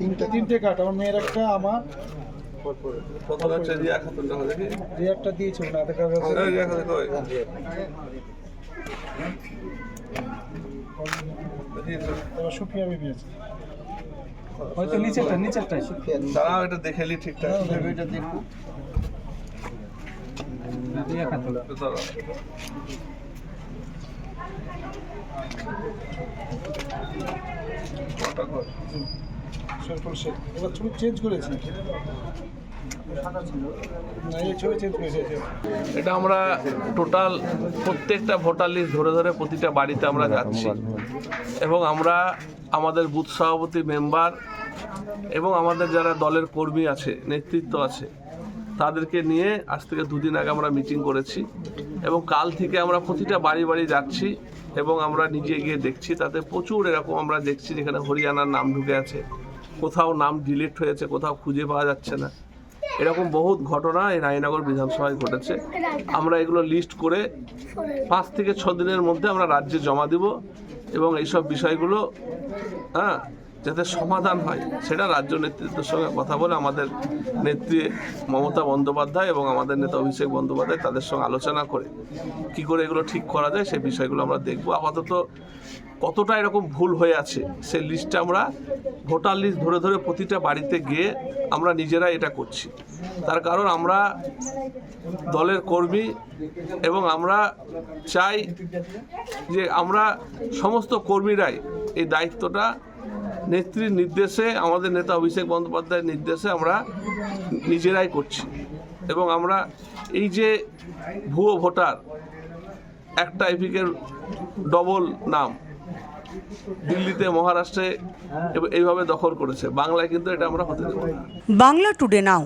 তিনটে তিনটে কার্ড আমার মেয়ের একটা আমার। প্রথম হচ্ছে রিয়া খাতুন দেখা দেখি দিয়েছে না এই রিয়া খাতুন দেখি। এবার সুফিয়া বিবি আছে। হয়তো নিচেরটা নিচেরটাই। দাঁড়াও এটা দেখে নি ঠিকঠাক। এটা দাঁড়াও। কোনটা কই? এবার ছবি চেঞ্জ। এটা আমরা টোটাল প্রত্যেকটা ভোটার লিস্ট ধরে ধরে প্রতিটা বাড়িতে আমরা যাচ্ছি। এবং আমরা আমাদের বুথ সভাপতি মেম্বার এবং আমাদের যারা দলের কর্মী আছে, নেতৃত্ব আছে, তাদেরকে নিয়ে আজ থেকে দুদিন আগে আমরা মিটিং করেছি। এবং কাল থেকে আমরা প্রতিটা বাড়ি বাড়ি যাচ্ছি এবং আমরা নিজে গিয়ে দেখছি। তাতে প্রচুর এরকম আমরা দেখছি যেখানে হরিয়ানার নাম ঢুকে আছে। কোথাও নাম ডিলিট হয়েছে, কোথাও খুঁজে পাওয়া যাচ্ছে না। এরকম বহুত ঘটনা এই রায়নগর বিধানসভায় ঘটেছে। আমরা এগুলো লিস্ট করে পাঁচ থেকে ছ দিনের মধ্যে আমরা রাজ্যে জমা দেব এবং এইসব বিষয়গুলো হ্যাঁ যাতে সমাধান হয়, সেটা রাজ্য নেতৃত্বের সঙ্গে কথা বলে আমাদের নেত্রী মমতা বন্দ্যোপাধ্যায় এবং আমাদের নেতা অভিষেক বন্দ্যোপাধ্যায় তাদের সঙ্গে আলোচনা করে কি করে এগুলো ঠিক করা যায়, সেই বিষয়গুলো আমরা দেখব। আপাতত কতটা এরকম ভুল হয়ে আছে, সেই লিস্টটা আমরা ভোটার লিস্ট ধরে ধরে প্রতিটা বাড়িতে গিয়ে আমরা নিজেরা এটা করছি। তার কারণ আমরা দলের কর্মী এবং আমরা চাই যে আমরা সমস্ত কর্মীরাই এই দায়িত্বটা নেত্রীর নির্দেশে, আমাদের নেতা অভিষেক বন্দ্যোপাধ্যায়ের নির্দেশে আমরা নিজেরাই করছি। এবং আমরা এই যে ভুয়ো ভোটার, একটা এপিকের ডবল নাম দিল্লিতে, মহারাষ্ট্রে এইভাবে দখল করেছে। বাংলায় কিন্তু এটা আমরা হতে দেবো বাংলা টুডে নাও।